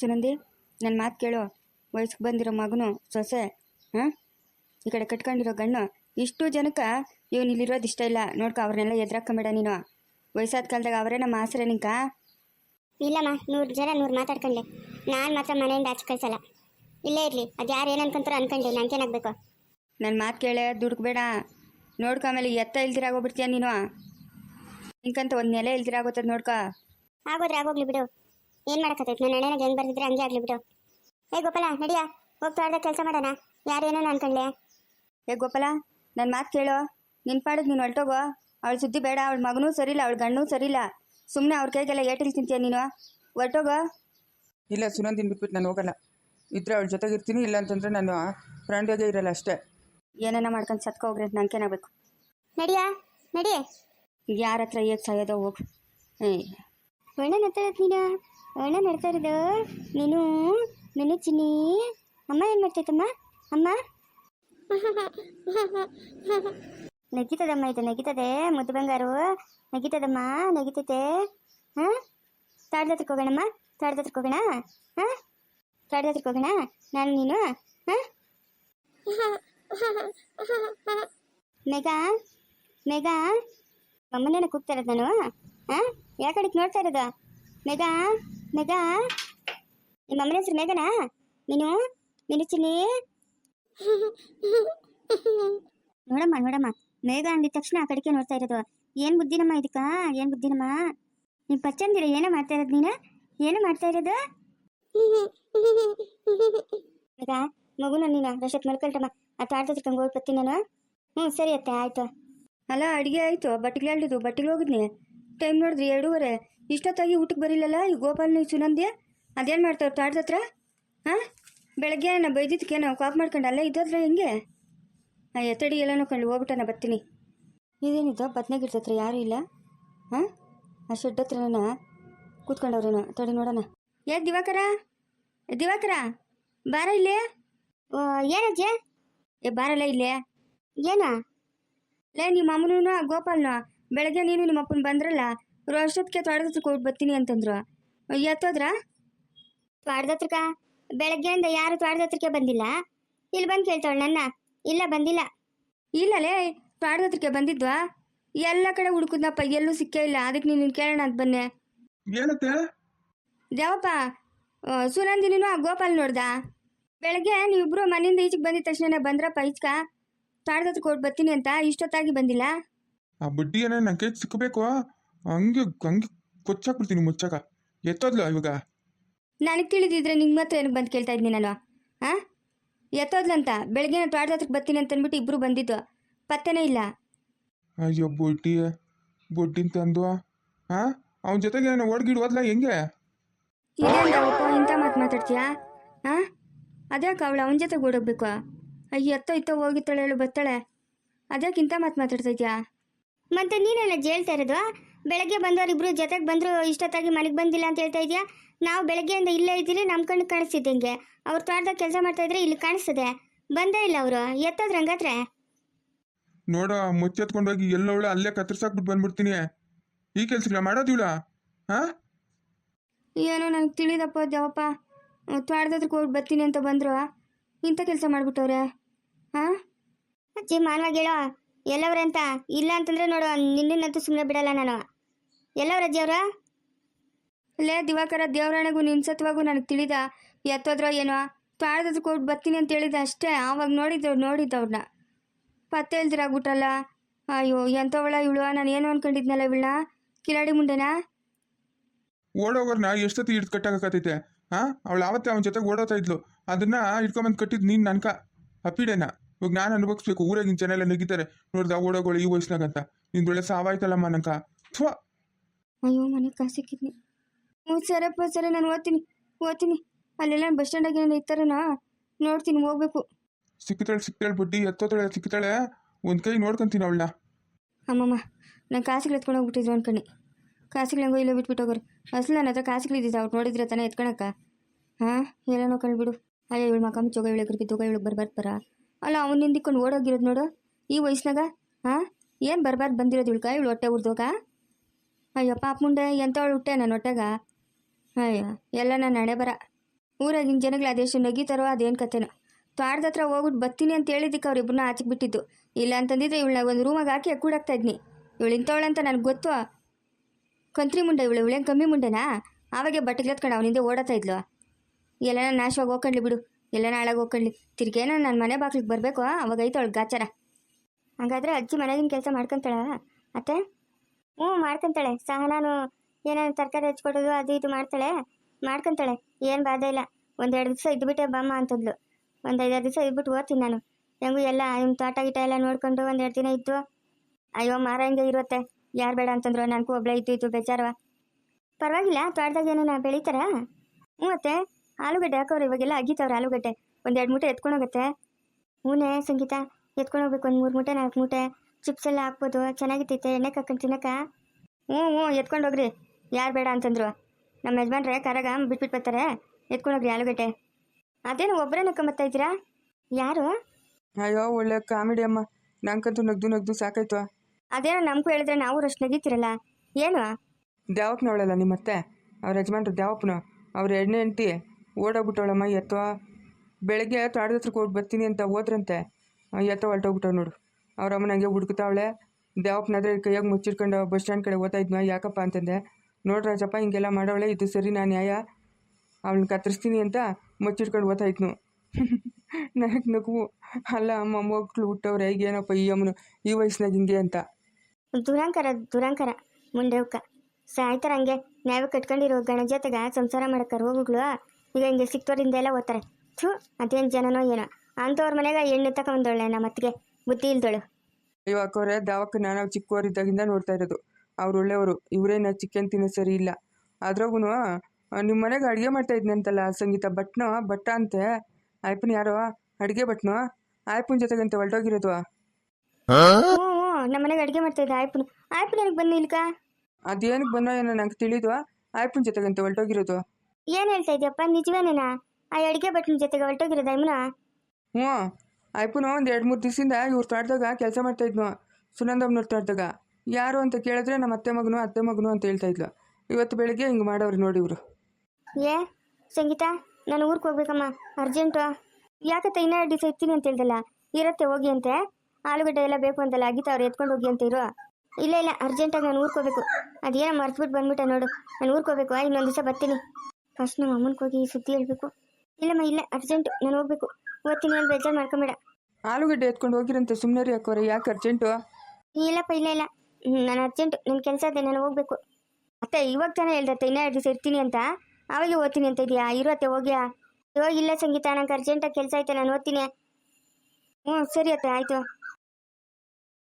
ಸುನಂದಿ ನನ್ನ ಮಾತು ಕೇಳು. ವಯಸ್ಸಿಗೆ ಬಂದಿರೋ ಮಗನು ಸೊಸೆ ಹಾಂ? ಈ ಕಡೆ ಕಟ್ಕೊಂಡಿರೋ ಗಣ್ಣು ಇಷ್ಟು ಜನಕ್ಕೆ ಇವನು ಇಲ್ಲಿರೋದು ಇಷ್ಟ ಇಲ್ಲ. ನೋಡ್ಕೊ ಅವ್ರನ್ನೆಲ್ಲ ಎದುರಾಕೊಂಬೇಡ ನೀನು. ವಯಸ್ಸಾದ ಕಾಲದಾಗ ಅವರೇ ನಮ್ಮ ಆಸರೆ ನಿಂಕ? ಇಲ್ಲಮ್ಮ ನೂರು ಜನ ನೂರು ಮಾತಾಡ್ಕೊಂಡೆ ನಾನು ಮಾತ್ರ ಮನೆಯಿಂದ ಆಚೆ ಕಳ್ಸಲ್ಲ. ಇಲ್ಲೇ ಇರಲಿ ಅದು ಯಾರು ಏನು ಅನ್ಕೊಂತಾರೋ ಅನ್ಕೊಂಡೆ ನನಗೇನಾಗಬೇಕು ನನ್ನ ಮಾತು ಕೇಳೆ ದುಡ್ಕಬೇಡ. ನೋಡ್ಕೊ ಆಮೇಲೆ ಎತ್ತ ಇಲ್ದಿರಾಗೋಗ್ಬಿಡ್ತೀಯ ನೀನು? ನಿಂಕಂತ ಒಂದು ನೆಲೆ ಇಲ್ದಿರಾಗೋತದ ನೋಡ್ಕೊ. ಆಗೋದ್ರೆ ಆಗೋಗ್ಲಿ ಬಿಡು. ಏನು ಮಾಡಕತ್ತೈತೆ? ನನ್ನ ಅಣ್ಣನಿಗೆ ಹೆಂಗೆ ಬರ್ದಿದ್ರೆ ಹಂಗೆ ಆಗಲಿ ಬಿಡು. ಏ ಗೋಪಾಲ ನಡಿಯಾ? ಹೋಗ್ತಾ ಕೆಲಸ ಮಾಡೋಣ. ಯಾರೇನೋ ಅನ್ಕೊಂಡೆ ಏ ಗೋಪಾಲ ನನ್ನ ಮಾತು ಕೇಳು. ನಿನ್ನ ಪಾಡಿಗೆ ನೀನು ಹೊರಟೋಗೋ. ಅವಳ ಸುದ್ದಿ ಬೇಡ ಅವಳ ಮಗನೂ ಸರಿಯಿಲ್ಲ ಅವಳ ಗಂಡನೂ ಸರಿಯಿಲ್ಲ ಸುಮ್ಮನೆ ಅವ್ರ ಕೈಗೆಲ್ಲ ಏಟಿಲ್ ತಿಂತೀಯ ನೀನು? ಹೊರಟೋಗೋ. ಇಲ್ಲ ಸುನಂದಿನ ಬಿಟ್ಬಿಟ್ಟು ನಾನು ಹೋಗಲ್ಲ. ಇದ್ರೆ ಅವಳ ಜೊತೆಗಿರ್ತೀನಿ ಇಲ್ಲ ಅಂತಂದ್ರೆ ನಾನು ಫ್ರೆಂಡಾಗೆ ಇರಲ್ಲ ಅಷ್ಟೇ. ಏನೇನ ಮಾಡ್ಕೊಂಡು ಸತ್ಕೊ ಹೋಗ್ರಿ ಅಂತ ನಂಗೇನಾಗಬೇಕು ನಡಿಯ? ನಡಿ. ಯಾರ ಹತ್ರ ಹೇಗೆ ಸಾಯೋದೋ ಹೋಗು. ಏಯ್. ಒಳ್ಳೆ ನೀನು ಅಣ್ಣ ನಡ್ತಾ ಇರೋದು. ನೀನು ನನ್ನ ಚಿನ್ನಿ. ಅಮ್ಮ ಏನು ಮಾಡ್ತೈತಮ್ಮ ಅಮ್ಮ? ನಗಿತದಮ್ಮ ಇದು, ನಗಿತದೆ. ಮುದ್ದು ಬಂಗಾರು. ನಗಿತದಮ್ಮ, ನಗಿತೈತೆ. ಹಾಂ? ತಾಡ್ದ ಹತ್ರಕ್ಕೆ ಹೋಗೋಣಮ್ಮ. ತಾಡ್ದ ಹತ್ರಕ್ಕೆ ಹೋಗೋಣ. ಹಾಂ? ತಾಡ್ದ ಹತ್ರಕ್ಕೆ ಹೋಗೋಣ. ನಾನು, ನೀನು? ಹಾಂ? ಮೇಘಾ? ಮೇಘಾ? ಅಮ್ಮನೇನ ಕೂಗ್ತಾ ಇರೋದು ನಾನು. ಹಾಂ? ಯಾಕಡೆ ನೋಡ್ತಾ ಇರೋದು? ಮೇಘಾ? ಮೇಘಾ? ನಿಮ್ಮ ಅಮ್ಮನ ಹೆಸರು ಮೇಘನಾ? ನೀನು? ನೀನು ಚಿನ್ನಿ? ನೋಡಮ್ಮ ನೋಡಮ್ಮ. ಮೇಘ ಅಂದಿದ ತಕ್ಷಣ ಆ ಕಡೆಗೆ ನೋಡ್ತಾ ಇರೋದು. ಏನು ಬುದ್ಧಿನಮ್ಮ ಇದಕ್ಕ? ಏನು ಬುದ್ಧಿನಮ್ಮ? ನೀನು ಪಚ್ಚಂದಿರ ಏನೋ ಮಾಡ್ತಾ ಇರೋದು ನೀನು? ಏನು ಮಾಡ್ತಾ ಇರೋದು? ಮೇಘ, ಮಗುನ ನೀನು ರಶತ್ ಮಲ್ಕೊಳ್ತಮ್ಮ ಅತ್ತ ಆಡ್ತಿರ್ಕೊಂಡು ಬರ್ತೀನಿ ನಾನು. ಹ್ಞೂ ಸರಿ ಅತ್ತೆ, ಆಯಿತು. ಅಲ್ಲ, ಅಡುಗೆ ಆಯಿತು. ಬಟ್ಟೆಗಳು ಹೇಳಿದ್ದು ಬಟ್ಟೆಗೆ ಹೋಗಿದ್ನಿ. ಟೈಮ್ ನೋಡಿದ್ರಿ ಎರಡೂವರೆ. ಇಷ್ಟೊತ್ತಾಗಿ ಊಟಕ್ಕೆ ಬರಿಲ್ಲಲ್ಲ ಈ ಗೋಪಾಲ್ನ ಈ ಸುನಂದಿ ಅದೇನು ಮಾಡ್ತಾವ್ರು ತಾಡ್ದ ಹತ್ರ? ಹಾಂ? ಬೆಳಗ್ಗೆ ನಾ ಬೈದಿದ್ದಕ್ಕೆ ನಾವು ಕಾಪ್ ಮಾಡ್ಕೊಂಡು ಅಲ್ಲೇ ಇದ್ದಾದ್ರೆ ಹೆಂಗೆ? ಆ ಎತ್ತಡಿ ಎಲ್ಲನೂ ಕಂಡು ಹೋಗ್ಬಿಟ್ಟ ನಾ ಬರ್ತೀನಿ. ಇದೇನಿದ್ದು ಬದ್ನಾಗ ಇರ್ತತ್ರ ಯಾರೂ ಇಲ್ಲ? ಹಾಂ? ಆ ಶೆಡ್ ಹತ್ರನ ಕೂತ್ಕೊಂಡವ್ರೇನೋ? ತಡಿ ನೋಡೋಣ. ಏ ದಿವಾಕರ? ದಿವಾಕರ? ಬಾರ ಇಲ್ಲೇ? ಓ ಏನಜ್ಜೆ ಏ ಬಾರಲ್ಲ ಇಲ್ಲೇ? ಏನ? ಲೇ ನಿಮ್ಮ ಅಮ್ಮನೂ ಗೋಪಾಲ್ನ? ಬೆಳಗ್ಗೆ ನೀನು ನಿಮ್ಮ ಅಪ್ಪನ ಬಂದ್ರಲ್ಲ? ರೋಷತ್ಗೆ ತೊಡೆದಕ್ಕೆ ಹೋಗಿ ಬರ್ತೀನಿ ಅಂತಂದ್ರು. ಎತ್ತೋದ್ರ? ತ್ವಾಡ್ದತ್ರಕ ಬೆಳಗ್ಗೆಯಿಂದ ಯಾರು ತ್ವಾಡ್ದತ್ರಕ್ಕೆ ಬಂದಿಲ್ಲ? ಇಲ್ಲಿ ಬಂದು ಕೇಳ್ತಾಳೆ ನನ್ನ. ಇಲ್ಲ ಬಂದಿಲ್ಲ. ಇಲ್ಲಲೇ ತೊಡೆದಕ್ಕೆ ಬಂದಿದ್ವಾ? ಎಲ್ಲ ಕಡೆ ಹುಡುಕುದ್ನಪ್ಪ ಎಲ್ಲೂ ಸಿಕ್ಕೇ ಇಲ್ಲ. ಅದಕ್ಕೆ ನೀನು ಕೇಳೋಣ ಅಂತ ಬನ್ನೆ ಏನತ್ತೆ? ದೇವಪ್ಪ ಸುನಂದಿನೂ ಆ ಗೋಪಾಲ್ ನೋಡ್ದ? ಬೆಳಗ್ಗೆ ನೀವಿಬ್ರು ಮನೆಯಿಂದ ಈಚೆಗೆ ಬಂದಿದ ತಕ್ಷಣ ಬಂದ್ರಪ್ಪ ಈಚಕ ತೊಡೆದಕ್ಕೆ ಹೋಗಿ ಬರ್ತೀನಿ ಅಂತ ಇಷ್ಟೊತ್ತಾಗಿ ಬಂದಿಲ್ಲ? ಆ ಬಡ್ಡಿ ಏನೋ ನಂಗೆ ಸಿಕ್ಕಬೇಕು ಹಂಗೆ ಹಂಗೆ ಕೊಚ್ಚಾಕ್ಬಿಡ್ತೀನಿ ಮುಚ್ಚಾಕ ಎತ್ತೋದ್ಲ ಇವಾಗ. ನನಗೆ ತಿಳಿದಿದ್ರೆ ನಿಮ್ಮ ಹತ್ರ ಏನಕ್ಕೆ ಬಂದು ಕೇಳ್ತಾ ಇದ್ದೀನಿ ನಾನು. ಹಾಂ ಎತ್ತೋದ್ಲಂತ? ಬೆಳಗ್ಗೆ ನಾನು ತೋಟದ ಹತ್ರಕ್ಕೆ ಬರ್ತೀನಿ ಅಂತ ಅಂದ್ಬಿಟ್ಟು ಇಬ್ಬರು ಬಂದಿದ್ದು. ಪತ್ತೆನೇ ಇಲ್ಲ. ಅಯ್ಯೋ ಬೊಟ್ಟಿ ಬಡ್ಡಿನ ತಂದು ಹಾಂ ಅವನ ಜೊತೆಗೆ ನಾನು ಓಡ್ಗಿಡ್ ಹೋದ್ಲ ಹೆಂಗೆ? ಇದೇನಪ್ಪ ಇಂಥ ಮಾತು ಮಾತಾಡ್ತೀಯಾ? ಹಾಂ ಅದ್ಯಾಕೆ ಅವಳು ಅವನ ಜೊತೆ ಓಡೋಗ್ಬೇಕು? ಅಯ್ಯೋ ಎತ್ತೋ ಇತ್ತೋ ಹೋಗಿತ್ತಾಳೆ ಹೇಳು ಬರ್ತಾಳೆ ಅದ್ಯಾಕೆ ಇಂಥ ಮಾತು ಮಾತಾಡ್ತಾ ಇದೆಯಾ? ಮತ್ತೆ ನೀನೆಲ್ಲ ಜೇಳ್ತಾ ಇರೋದು? ಬೆಳಗ್ಗೆ ಬಂದವರಿಬ್ರು ಜೊತೆಗೆ ಬಂದರು ಇಷ್ಟೊತ್ತಾಗಿ ಮನೆಗೆ ಬಂದಿಲ್ಲ ಅಂತ ಹೇಳ್ತಾ ಇದೆಯಾ? ನಾವು ಬೆಳಗ್ಗೆಯಿಂದ ಇಲ್ಲೇ ಇದ್ದೀರಿ ನಮ್ಮ ಕಣ್ಣು ಕಾಣಿಸ್ತಿದ್ದಂಗೆ ಅವ್ರು ತೋಟದಾಗ ಕೆಲಸ ಮಾಡ್ತಾ ಇದ್ರೆ ಇಲ್ಲಿ ಕಾಣಿಸ್ತದೆ. ಬಂದೇ ಇಲ್ಲ ಅವರು. ಎತ್ತೋದ್ರ ಹಂಗಾದ್ರೆ ನೋಡೋ ಮುಚ್ಚೆತ್ಕೊಂಡೋಗಿ ಎಲ್ಲವಳು ಅಲ್ಲೇ ಕತ್ತರ್ಸಾಕ್ಬಿಟ್ಟು ಬಂದ್ಬಿಡ್ತೀನಿ. ಈ ಕೆಲಸಗಳ ಮಾಡೋದಿವಳ ಹಾಂ? ಏನೋ ನಂಗೆ ತಿಳಿದಪ್ಪ ದೇವಪ್ಪ ತೋಟದ ಹತ್ರಕ್ಕೆ ಹೋಗಿ ಬರ್ತೀನಿ ಅಂತ ಬಂದರು. ಇಂಥ ಕೆಲಸ ಮಾಡಿಬಿಟ್ಟವ್ರೆ? ಹಾಂ? ಅಜ್ಜಿ ಮಾನವಾಗಿ ಹೇಳೋ. ಎಲ್ಲವ್ರೆ ಅಂತ ಇಲ್ಲ ಅಂತಂದ್ರೆ ನೋಡು ನಿನ್ನನ್ನಂತೂ ಸುಮ್ಮನೆ ಬಿಡಲ್ಲ ನಾನು. ಎಲ್ಲವ್ರ ಅಜ್ಜಿ ಲೇ ದಿವಾಕರ, ದೇವರಾಣೆಗೂ ನಿನ್ಸತ್ವಾಗೂ ನನಗೆ ತಿಳಿದ ಎತ್ತೋದ್ರ ಏನೋ? ತಾಳ್ದಕ್ಕೆ ಕೊಟ್ಟು ಬರ್ತೀನಿ ಅಂತ ಹೇಳಿದ ಅಷ್ಟೇ, ಆವಾಗ ನೋಡಿದ್ರು ನೋಡಿದ್ದವ್ರನ್ನ ಪತ್ತೆ ಇಲ್ದಿರಾಗ್ಬಿಟ್ಟಲ್ಲ ಅಯ್ಯೋ, ಎಂಥವಳ ಇವಳು? ನಾನು ಏನು ಅನ್ಕೊಂಡಿದ್ನಲ್ಲ ಇವಳನ್ನ ಕಿಲಾಡಿ ಮುಂಡೆನಾ? ಓಡೋಗೋರ್ನ ಎಷ್ಟೊತ್ತಿ ಹಿಡ್ದು ಕಟ್ಟಾಕತ್ತೈತೆ ಹಾಂ ಅವಳು ಆವತ್ತೇ ಅವನ ಜೊತೆಗೆ ಓಡೋತಾ ಇದ್ಲು. ಅದನ್ನ ಹಿಡ್ಕೊಂಬಂದು ಕಟ್ಟಿದ್ ನೀನು ನನ್ಕ, ಅಪ್ಪಿಡೇನ? ಇವಾಗ ನಾನು ಅನುಭವಿಸ್ಬೇಕು, ಊರಾಗಿನ ಜನ ಎಲ್ಲ ನಗಿತಾರೆ. ನೋಡ್ದ ಓಡೋಗೋಳು ಈ ವಯಸ್ಸಿನಾಗಂತ ನಿಂದೊಳ್ಳೆ ಸಾವಾಯ್ತಲ್ಲಮ್ಮ ನನ್ಕ. ಥ್ವ ಅಯ್ಯೋ ಮನೆ ಕಾಸಿಕ್ಕಿದ್ನಿ ಸಿಕ್ಕಿದ್ನಿ ಹ್ಞೂ ಸರಪ್ಪ ಸರಿ ನಾನು ಓದ್ತೀನಿ ಓದ್ತೀನಿ. ಅಲ್ಲೆಲ್ಲ ಬಸ್ ಸ್ಟ್ಯಾಂಡಾಗೆ ಏನೋ ನಾ ನೋಡ್ತೀನಿ ಹೋಗ್ಬೇಕು. ಸಿಕ್ಕಿತಾಳೆ ಸಿಕ್ತಾಳೆ ಬಡ್ಡಿ ಎತ್ತೋತಾಳೆ ಸಿಕ್ಕಿತಾಳೆ. ಒಂದು ಕೈ ನೋಡ್ಕೊಂತೀನಿ ಅವಳನ್ನ. ಅಮ್ಮಮ್ಮ ನಾನು ಕಾಸುಗಳು ಎತ್ಕೊಂಡು ಹೋಗ್ಬಿಟ್ಟಿದ್ರು ಅನ್ಕಣಿ ಕಾಸುಗಳು ಹೆಂಗೋ ಇಲ್ಲೋ ಬಿಟ್ಬಿಟ್ಟು ಹೋಗೋರು. ಅಸಲು ನನ್ನ ಹತ್ರ ಕಾಸುಗಳಿದ್ದಿದ್ದು ಅವ್ರು ನೋಡಿದ್ರೆ ತಾನೇ ಎತ್ಕೊಳಕ್ಕ? ಹಾಂ? ಏನೋ ಕಳ್ಬಿಡು. ಅಯ್ಯೋ ಇವಳು ಮಕ್ಕ ಮುಚ್ಚೋಗ ಇವಳಿಗೆ ಬಿದ್ದೋಗ ಇವಳಿಗೆ ಬರ್ಬಾರ್ದು ಬರ ಅಲ್ಲ ಅವ್ನ ನಿಂದಿಕೊಂಡು ಓಡೋಗಿರೋದು ನೋಡು. ಈ ವಯಸ್ಸಿನಾಗ ಹಾಂ? ಏನು ಬರ್ಬಾರ್ದು ಬಂದಿರೋದು ಇವಳ್ಕ ಇವಳು ಹೊಟ್ಟೆ ಉರ್ದೋಗ? ಅಯ್ಯೋ, ಪಾಪ ಮುಂಡೆ ಎಂಥವಳು ಹುಟ್ಟೆ ನಾನು ಒಟ್ಟಾಗ ಅಯ್ಯೋ, ಎಲ್ಲ ನಾನು ಹಣೆ ಬರ. ಊರಾಗಿನ ಜನಗಳು ಅದೆಷ್ಟು ನಗೀತಾರೋ ಅದೇನು ಕತೆನೋ ತ್ವಾರದ ಹತ್ರ ಹೋಗ್ಬಿಟ್ಟು ಬರ್ತೀನಿ ಅಂತ ಹೇಳಿದ್ದಕ್ಕೆ ಅವ್ರಿಬ್ಬರನ್ನ ಆಚೆಗೆ ಬಿಟ್ಟಿದ್ದು. ಇಲ್ಲ ಅಂತಂದಿದ್ರೆ ಇವಳನ್ನ ಒಂದು ರೂಮಾಗಿ ಹಾಕಿ ಕೂಡಾಕ್ತಾ ಇದ್ನಿ. ಇವಳು ಅಂತ ನನಗೆ ಗೊತ್ತು? ಕಂತ್ರಿ ಮುಂಡೆ ಇವಳು, ಇವಳೇನು ಕಮ್ಮಿ ಮುಂಡೆನಾ ಆವಾಗೆ ಬಟ್ಟೆಗೆ ಎತ್ಕೊಂಡು ಅವನಿಂದ ಓಡಾತಾ ಇದ್ಲು. ಎಲ್ಲನ ನಾಶವಾಗಿ ಹೋಗ್ಕೊಂಡ್ಲಿ ಬಿಡು. ಎಲ್ಲನ ಹಾಳಾಗಿ ಹೋಗ್ಕೊಂಡ್ಲಿ. ತಿರ್ಗೇನ ನನ್ನ ಮನೆ ಬಾಗ್ಲಿಗೆ ಬರಬೇಕು? ಅವಾಗ ಐತೆ ಅವಳು ಗಾಚಾರ. ಹಾಗಾದ್ರೆ ಅಜ್ಜಿ ಮನೆಗಿನ ಕೆಲಸ ಮಾಡ್ಕೊಂತಾಳ? ಅತ್ತೆ? ಹ್ಞೂ, ಮಾಡ್ಕೊಂತಾಳೆ. ಸಹ ನಾನು ಏನೇನು ತರಕಾರಿ ಹಚ್ಕೊಡೋದು ಅದು ಇದು ಮಾಡ್ತಾಳೆ. ಮಾಡ್ಕೊಂತಾಳೆ. ಏನು ಬಾಧೆ ಇಲ್ಲ. ಒಂದೆರಡು ದಿವಸ ಇದ್ಬಿಟ್ಟೆ ಬಾಮ್ಮ ಅಂತದ್ಲು. ಒಂದು ಐದಾರು ದಿವಸ ಇದ್ಬಿಟ್ಟು ಓದ್ತೀನಿ ನಾನು. ಹೆಂಗೂ ಎಲ್ಲ ನಿಮ್ಮ ತೋಟ ಗಿಟ ಎಲ್ಲ ನೋಡ್ಕೊಂಡು ಒಂದೆರಡು ದಿನ ಇದ್ದು, ಅಯ್ಯೋ ಮಾರ ಹಿಂಗೆ ಇರುತ್ತೆ. ಯಾರು ಬೇಡ ಅಂತಂದ್ರು ನನಗೂ ಒಬ್ಳೆ ಇದ್ದು ಇದ್ದು ಬೇಜಾರವ ಪರವಾಗಿಲ್ಲ, ತೋಟದಾಗ ಏನೇನು ಬೆಳಿತಾರ? ಹ್ಞೂ ಅತ್ತೆ. ಆಲೂಗಡ್ಡೆ ಹಾಕೋರು ಇವಾಗೆಲ್ಲ ಅಗಿತವ್ರೆ ಆಲೂಗಡ್ಡೆ. ಒಂದೆರಡು ಮೂಟೆ ಎತ್ಕೊಂಡೋಗುತ್ತೆ. ಹೂನೇ, ಸಂಗೀತ. ಎತ್ಕೊಂಡೋಗ್ಬೇಕು, ಒಂದು ಮೂರು ಮೂಟೆ, ನಾಲ್ಕು ಮೂಟೆ. ಚಿಪ್ಸ್ ಎಲ್ಲ ಹಾಕ್ಬೋದು. ಚೆನ್ನಾಗಿತ್ತೈತೆ ಎಣ್ಣೆ ಹಾಕೊಂಡು ತಿನ್ನಕ ಹ್ಞೂ ಹ್ಞೂ ಎತ್ಕೊಂಡು ಹೋಗ್ರಿ. ಯಾರು ಬೇಡ ಅಂತಂದ್ರು. ನಮ್ಮ ಯಜಮಾನ್ರೆ ಕರಗ ಬಿಟ್ಬಿಟ್ಟು ಬರ್ತಾರೆ. ಎತ್ಕೊಂಡು ಹೋಗ್ರಿ ಆಲೂಗಡ್ಡೆ. ಅದೇನು ಒಬ್ಬರೇ ನಕ್ಕೊಂಬತ್ತಾ ಇದ್ದೀರಾ? ಯಾರು? ಅಯ್ಯೋ ಒಳ್ಳೆ ಕಾಮಿಡಿ ಅಮ್ಮ. ನಂಗಂತೂ ನಗ್ದು ನಗ್ದು ಸಾಕಾಯ್ತು. ಅದೇನೋ ನಮಗೂ ಹೇಳಿದ್ರೆ ನಾವು ಅಷ್ಟು ನಗೀತಿರಲ್ಲ. ಏನು? ದ್ಯಾವಪ್ಪನವಳಲ್ಲ ನಿಮ್ಮತ್ತೆ? ಅವ್ರ ಯಜಮಾನ್ರು ದ್ಯಾವಪ್ಪನು ಅವ್ರ ಎಣ್ಣೆ ಹೆಂಡ್ತಿ ಓಡೋಗ್ಬಿಟ್ಟವಳಮ್ಮ ಎತ್ತೋ. ಬೆಳಗ್ಗೆ ತೋಟದ ಹತ್ರಕ್ಕೆ ಹೋಗಿ ಬರ್ತೀನಿ ಅಂತ ಹೋದ್ರಂತೆ. ಎತ್ತ ಹೊಲ್ಟೋಗ್ಬಿಟ್ಟವ್ ನೋಡು. ಅವ್ರ ಅಮ್ಮನ ಹಂಗೆ ಹುಡುಕ್ತಾವಳೆ. ದೇವಪ್ಪನಾದ್ರೆ ಕೈಯಾಗ ಮುಚ್ಚಿಟ್ಕೊಂಡು ಬಸ್ ಸ್ಟ್ಯಾಂಡ್ ಕಡೆ ಓದ್ತಾ ಇದ್ನ, ಯಾಕಪ್ಪ ಅಂತಂದೆ. ನೋಡ್ರಾಜಪ್ಪ ಹಿಂಗೆಲ್ಲ ಮಾಡೋಳೆ ಇದು ಸರಿ ನಾನು ನ್ಯಾಯ. ಅವಳನ್ನ ಕತ್ತರಿಸ್ತೀನಿ ಅಂತ ಮುಚ್ಚಿಟ್ಕೊಂಡು ಓದ್ತಾ ಇದ್ನು. ನನಗೆ ನಗು. ಅಲ್ಲ, ಅಮ್ಮ ಮಕ್ಕಳು ಹುಟ್ಟವ್ರೆ ಈಗ ಏನಪ್ಪ ಈ ಅಮ್ಮನು, ಈ ವಯಸ್ಸಿನಾಗ ಹಿಂಗೆ ಅಂತ. ದುರಂಕರ ದುರಂಕರ. ಮುಂಡೆವ್ಕ ಸಾಯ್ತಾರ ಹಂಗೆ ನ್ಯಾಯ ಕಟ್ಕೊಂಡಿರೋ ಗಣ ಜೊತೆಗ ಸಂಸಾರ ಮಾಡಕ್ಕೆ ರೋಗಗಳು. ಈಗ ಹಿಂಗೆ ಸಿಕ್ತೋರಿಂದ ಎಲ್ಲ ಓದ್ತಾರೆ. ಥೂ, ಅದೇನು ಜನನೋ ಏನೋ. ಅಂಥವ್ರ ಮನೆಗೆ ಎಣ್ಣೆ ತಗೊಂಡೊಳ್ಳೆ ನಮ್ಮ ಅತ್ತಿಗೆ. ಬುದ್ಧಿ ಇಲ್ದಳು. ಅಯ್ಯೋ ಅಕ್ಕವ್ರೆ ನಾನು ನಾವು ಚಿಕ್ಕವರಿದ್ದಾಗಿಂದ ನೋಡ್ತಾ ಇರೋದು. ಅವ್ರು ಒಳ್ಳೆಯವರು. ಇವರೇನ ಚಿಕನ್ ತಿನ್ನೋ ಸರಿ ಇಲ್ಲ. ಅದ್ರಾಗೂ ನಿಮ್ಮ ಮನೆಗೆ ಅಡುಗೆ ಮಾಡ್ತಾ ಇದ್ನಂತಲ್ಲ ಸಂಗೀತ ಭಟ್ನೋ ಭಟ್ಟ ಅಂತೆ. ಆಯ್ಪನ್ ಯಾರೋ ಅಡುಗೆ ಭಟ್ನೋ? ಆಯ್ಪನ್ ಜೊತೆಗಂತ ಹ್ಞೂ ಹ್ಞೂ ನಮ್ಮ ಮನೆಗೆ ಅಡುಗೆ ಮಾಡ್ತಾ ಇದ್ದ ಆಯ್ಪುನು ಆಯ್ಪು ನನಗೆ ಬನ್ನಿ ಇಲ್ಕ? ಅದೇನಕ್ಕೆ ಬಂದೋ ಏನೋ ನಂಗೆ ತಿಳಿದು ಆಯ್ಪನ್ ಜೊತೆಗಂತ ಹೊರಟೋಗಿರೋದು ಏನು ಹೇಳ್ತಾ ಇದೆಯಪ್ಪ ನಿಜವೇನೇನಾ? ಆ ಅಡುಗೆ ಭಟ್ನ ಜೊತೆಗೆ ಹೊರಟೋಗಿರೋದ ಇಮ್ನ ಹ್ಞೂ ಆಯ್ಪನು ಒಂದು ಎರಡು ಮೂರು ದಿವಸದಿಂದ ಇವ್ರ ತೋಟದಾಗ ಕೆಲಸ ಮಾಡ್ತಾ ಇದ್ನು, ಸುನಂದಮ್ಮನವ್ರ ತೋಟದಾಗ. ಯಾರು ಅಂತ ಕೇಳಿದ್ರೆ ನಮ್ಮ ಅತ್ತೆ ಮಗನು ಅತ್ತೆ ಮಗನು ಅಂತ ಹೇಳ್ತಾ ಇದ್ಲು. ಇವತ್ತು ಬೆಳಿಗ್ಗೆ ಹಿಂಗೆ ಮಾಡೋರು ನೋಡಿ ಇವರು. ಏ, ಸಂಗೀತ, ನಾನು ಊರಿಗೆ ಹೋಗ್ಬೇಕಮ್ಮ, ಅರ್ಜೆಂಟು. ಯಾಕತ್ತ ಇನ್ನೆರಡು ದಿವಸ ಇರ್ತೀನಿ ಅಂತ ಹೇಳ್ದಲ್ಲ? ಇರತ್ತೆ, ಹೋಗಿ ಅಂತೆ. ಆಲೂಗಡ್ಡೆ ಎಲ್ಲ ಬೇಕು ಅಂತಲ್ಲ, ಅಗಿತಾ ಅವ್ರು ಎತ್ಕೊಂಡು ಹೋಗಿ ಅಂತ ಇರೋ. ಇಲ್ಲ ಇಲ್ಲ, ಅರ್ಜೆಂಟಾಗಿ ನಾನು ಊರಿಗೆ ಹೋಗ್ಬೇಕು. ಅದೇನೋ ಮರ್ತ್ಬಿಟ್ಟು ಬಂದ್ಬಿಟ್ಟೆ ನೋಡು. ನಾನು ಊರಿಗೆ ಹೋಗ್ಬೇಕು ಇನ್ನೊಂದು ದಿವಸ ಬರ್ತೀನಿ. ಫಸ್ಟ್ ನಮ್ಮ ಅಮ್ಮನಿಗೆ ಹೋಗಿ ಸುದ್ದಿ ಹೇಳ್ಬೇಕು. ಇಲ್ಲಮ್ಮ, ಇಲ್ಲ, ಅರ್ಜೆಂಟು, ನಾನು ಹೋಗ್ಬೇಕು. ಓದ್ತೀನಿ ಅಲ್ಲಿ ಬೇಜಾರು ಮಾಡ್ಕೊಂಬೇಡ. ಆಲೂಗಡ್ಡೆ ಎತ್ಕೊಂಡು ಹೋಗಿರಂತೆ ಸುಮ್ಮನೆ ರೀ ಹಾಕೋರೆ ಯಾಕೆ ಅರ್ಜೆಂಟು ಇಲ್ಲಪ್ಪ ಇಲ್ಲ ಇಲ್ಲ. ನಾನು ಅರ್ಜೆಂಟು ನನ್ನ ಕೆಲಸ ಇದೆ ನಾನು ಹೋಗ್ಬೇಕು. ಅತ್ತೆ ಇವಾಗ ತಾನೇ ಹೇಳ್ದತ್ತೆ ಇನ್ನೂ ಎರಡು ದಿವಸ ಇರ್ತೀನಿ ಅಂತ. ಅವಾಗೆ ಓದ್ತೀನಿ ಅಂತ ಇದೆಯಾ? ಇರುತ್ತೆ ಹೋಗ್ಯಾ? ಇವಾಗ ಇಲ್ಲ ಸಂಗೀತ ನಂಗೆ ಅರ್ಜೆಂಟಾಗಿ ಕೆಲಸ ಐತೆ ನಾನು ಓದ್ತೀನಿ. ಹ್ಞೂ ಸರಿ ಅತ್ತೆ ಆಯಿತು.